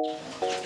Thank you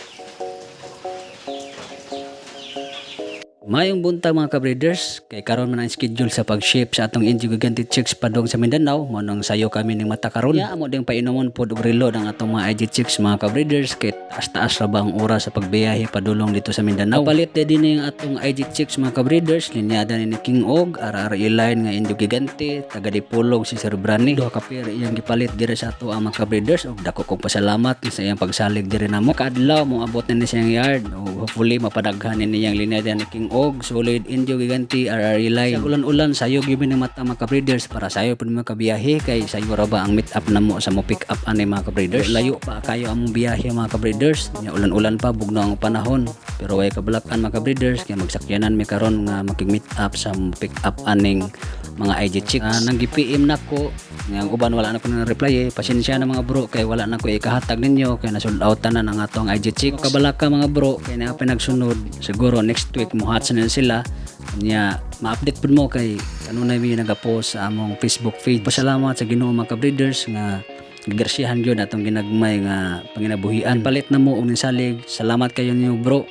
Mayong buntag mga kabreeders, kay karon man ang schedule sa pag-ship sa atong NG Gigantic Chicks padong sa Mindanao, mo nang sayo kami ning mata karon. Ya amo ding painomon pod og relo ang atong mga IG Chicks mga kabreeders kay taas-taas ra ba ang oras sa pagbiyahe padulong dito sa Mindanao. Palit din din ang atong IG Chicks mga kabreeders, linyada ni King Og, RR line nga NG Gigante, taga Dipolog si Sir Brani. Duha ka pair iyang gipalit dire sa ato ang mga kabreeders ug dako kong pasalamat sa iyang pagsalig dire namo. Kaadlaw mo abot na ni siyang yard ug hopefully mapadaghan ni iyang linyada ni King Og, solid Indio Giganti, RR line. Sa ulan-ulan sayo gyud ng mata mga kabreeders para sayo pud mga kabiyahe kay sayo ra ba ang meet up namo sa mo pick up ani mga kabreeders. Layo pa kayo among biyahe mga kabreeders. Nya ulan-ulan pa bugnaw ang panahon. Pero way kabalakan mga kabreeders kay magsakyanan mi karon nga makig-meet up sa mo pick up aning mga IG chicks. Ah, nang gi-PM nako nga ang uban wala na ko na reply eh. Pasensya na mga bro kay wala na ko ikahatag ninyo kay nasold out na ang atong IG chicks. Kabalaka mga bro kay na pinagsunod siguro next week muhat nila sila nya ma-update pud mo kay ano na mi nagapost sa among Facebook page. Pasalamat sa Ginoo mga kabreeders nga gigrasyahan gyud atong ginagmay nga panginabuhian. Palit na mo og salig. Salamat kayo niyo bro.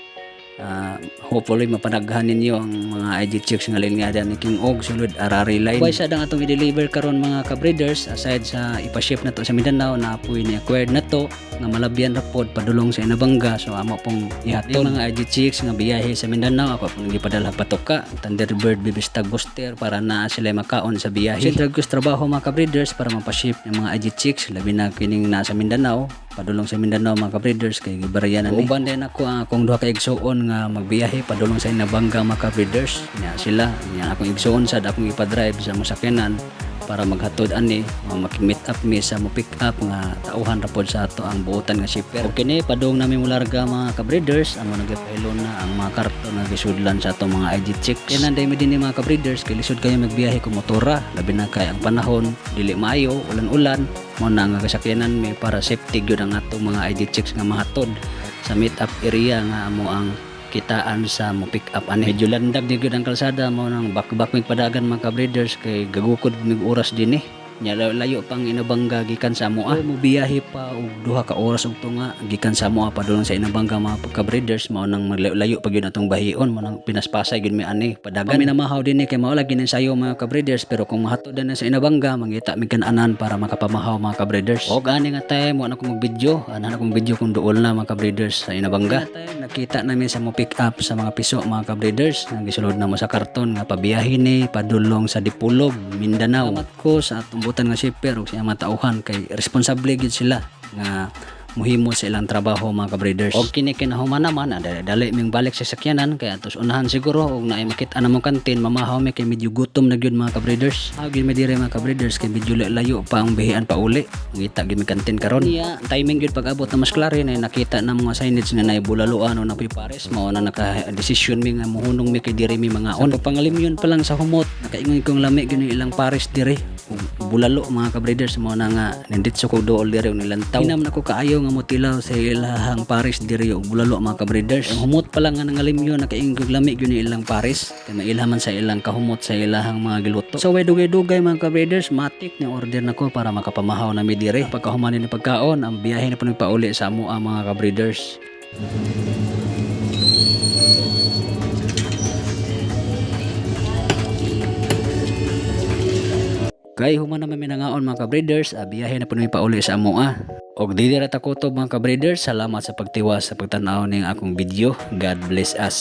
Ah, hopefully mapanaghan ninyo ang mga IG chicks nga linyada ni King Og sulod Arari line. Why sa dang atong i-deliver karon mga ka-breeders aside sa ipa-ship na to sa Mindanao na apoy ni acquired na to nga malabyan ra pod padulong sa Inabanga so amo pong ihatod mga IG chicks nga biyahe sa Mindanao ako pong gipadala patoka. Thunderbird Bibistag Booster para na sila makaon sa biyahe. Siyempre gusto trabaho mga ka-breeders para mapaship ng mga IG chicks labi na kining nasa Mindanao padulong sa Mindanao mga ka-breeders kay gibarayan na ni. Uban din ako ang akong duha ka igsuon nga magbiyahe padulong sa Inabanga mga ka-breeders. Nya sila, nya akong igsuon sad akong ipa-drive sa musakyanan para maghatod ani mga makimit up mi sa mo pick up nga tauhan ra pod sa ato ang buotan nga shipper. Okay ni padung namin mularga mga ka-breeders amo nagapahilo na ang mga karton nga gisudlan sa ato mga IG chicks. Kaya nanday mi din ni mga ka-breeders kay lisod kayo magbiyahe kung motora labi na kay ang panahon dili maayo ulan-ulan mo na nga kasakyanan mi para safety gyud ang ato mga ID chicks nga mahatod sa meet up area nga amo ang kitaan sa mo pick up ani medyo landag gyud ang kalsada mo nang bakbak mig padagan mga ka-breeders kay gagukod mig oras din eh nya layo- layo pang inabangga gikan sa Moa mo biyahe pa og duha ka oras og tunga gikan sa Moa padulong sa inabangga mga ka-breeders mao nang maglayo pa gyud atong bahion mo nang pinaspasay gyud mi ani padagan. Kami namahaw din eh. Kay mao lagi sayo mga ka-breeders pero kung mahatod na sa inabangga mangita mi kananan para makapamahaw mga ka-breeders og ani nga time mo na ko mag-video ana na kong video kung duol na mga ka-breeders sa inabangga. Time nakita namin sa mo pick up sa mga piso mga ka-breeders nga gisulod na mo sa karton nga pabiyahe ni padulong sa Dipolog Mindanao. Salamat ko sa atong butan nga shipper ug sa matauhan kay responsable gid sila nga muhimo sa ilang trabaho mga ka-breeders. Og kini kinahuman naman ada dali ming balik sa sakyanan kay atos unahan siguro og naay makita na mong kantin mamahaw mi kay medyo gutom na gyud mga ka-breeders. Haw gyud mi dire mga ka-breeders kay medyo layo pa ang bihian pa uli. Ngita gyud mi kantin karon. Iya, timing gyud pag abot na mas klaro na nakita na mga signage nga naay bulaluan o napoy pares mao na naka decision mi nga muhunong mi kay dire mi mga on. Sa pangalimyon pa lang sa humot nakaingon kong lami gyud ilang pares dire bulalo mga ka-breeders mo na nga ninditso ko dool dire og nilantaw. Inam na ko kaayo nga motilaw sa ilahang pares dire og bulalo mga ka-breeders. Ang humot pa lang nga nangalimyo nakaingon kong lami gyud yung ilang pares kay mailhaman sa ilang kahumot sa ilahang mga giluto. So way dugay-dugay mga ka-breeders matik ni order nako para makapamahaw na mi dire. Pagkahuman ni pagkaon ang biyahe na po nagpauli sa amo ang mga ka-breeders. Kay human naman minangaon mga ka-breeders, ah, biyahe na namin pauli sa amoa. Og di dira ta kutob mga ka-breeders, salamat sa pagtiwas sa pagtanaw ning akong video. God bless us.